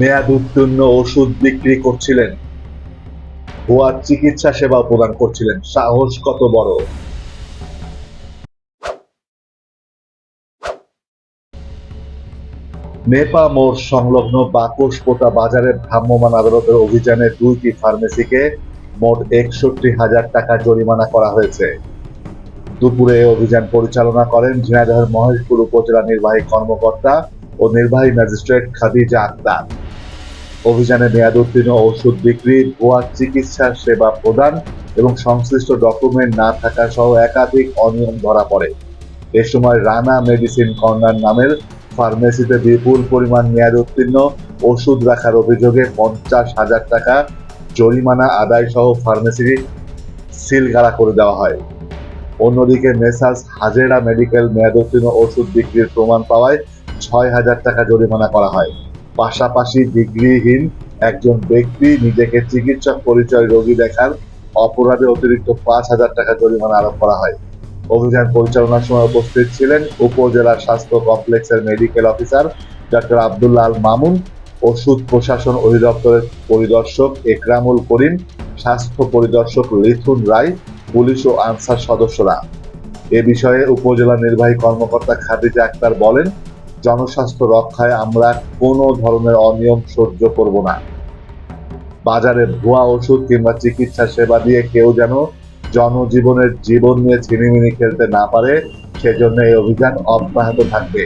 মেয়াদ উত্তীর্ণ ওষুধ বিক্রি করছিলেন। ভুয়া চিকিৎসা সেবা প্রদান করছিলেন। সাহস কত বড়? নেপা মোড় সংলগ্ন বাকসপোতা বাজারে ভ্রাম্যমাণ আদালতের অভিযানে দুইটি ফার্মেসিকে মোট একষট্টি হাজার টাকা জরিমানা করা হয়েছে। দুপুরে অভিযান পরিচালনা করেন ঝিনাইদহের মহেশপুর উপজেলা নির্বাহী কর্মকর্তা ও নির্বাহী ম্যাজিস্ট্রেট খাদিজা আক্তার। অভিযানে মেয়াদ উত্তীর্ণ ওষুধ বিক্রি, ভুয়া চিকিৎসা সেবা প্রদান এবং সংশ্লিষ্ট ডকুমেন্ট না থাকা সহ একাধিক অনিয়ম ধরা পড়ে। এ সময় রানা মেডিসিন কর্নার নামের ফার্মেসিতে বিপুল পরিমাণ মেয়াদ উত্তীর্ণ, ওষুধ রাখার অভিযোগে পঞ্চাশ হাজার টাকা জরিমানা আদায় সহ ফার্মেসি সিলগালা করে দেওয়া হয়। অন্যদিকে মেসার্স হাজেরা মেডিকেল মেয়াদোত্তীর্ণ ওষুধ বিক্রির প্রমাণ পাওয়ায় ছয় হাজার টাকা জরিমানা করা হয়। পাশাপাশি ডিগ্রিহীন একজন ব্যক্তি নিজেকে চিকিৎসক পরিচয় রোগী দেখার অপরাধে অতিরিক্ত পাঁচ হাজার টাকা জরিমানা আরোপ করা হয়। অভিযান পরিচালনার সময় উপস্থিত ছিলেন উপজেলা স্বাস্থ্য কমপ্লেক্সের medical officer doctor Abdullah Al Mamun ওষুধ প্রশাসন অধিদপ্তরের পরিদর্শক একরামুল করিম, স্বাস্থ্য পরিদর্শক লিথুন রায়, পুলিশ ও আনসার সদস্যরা। এ বিষয়ে উপজেলা নির্বাহী কর্মকর্তা খাদিজা আক্তার বলেন জনস্বাস্থ্য রক্ষায় আমরা কোনো ধরনের অনিয়ম সহ্য করব না। বাজারে ভুয়া ওষুধ কিংবা চিকিৎসা সেবা দিয়ে কেউ যেন জনজীবনের জীবন নিয়ে ছিনিমিনি খেলতে না পারে, সেজন্য এই অভিযান অব্যাহত থাকবে।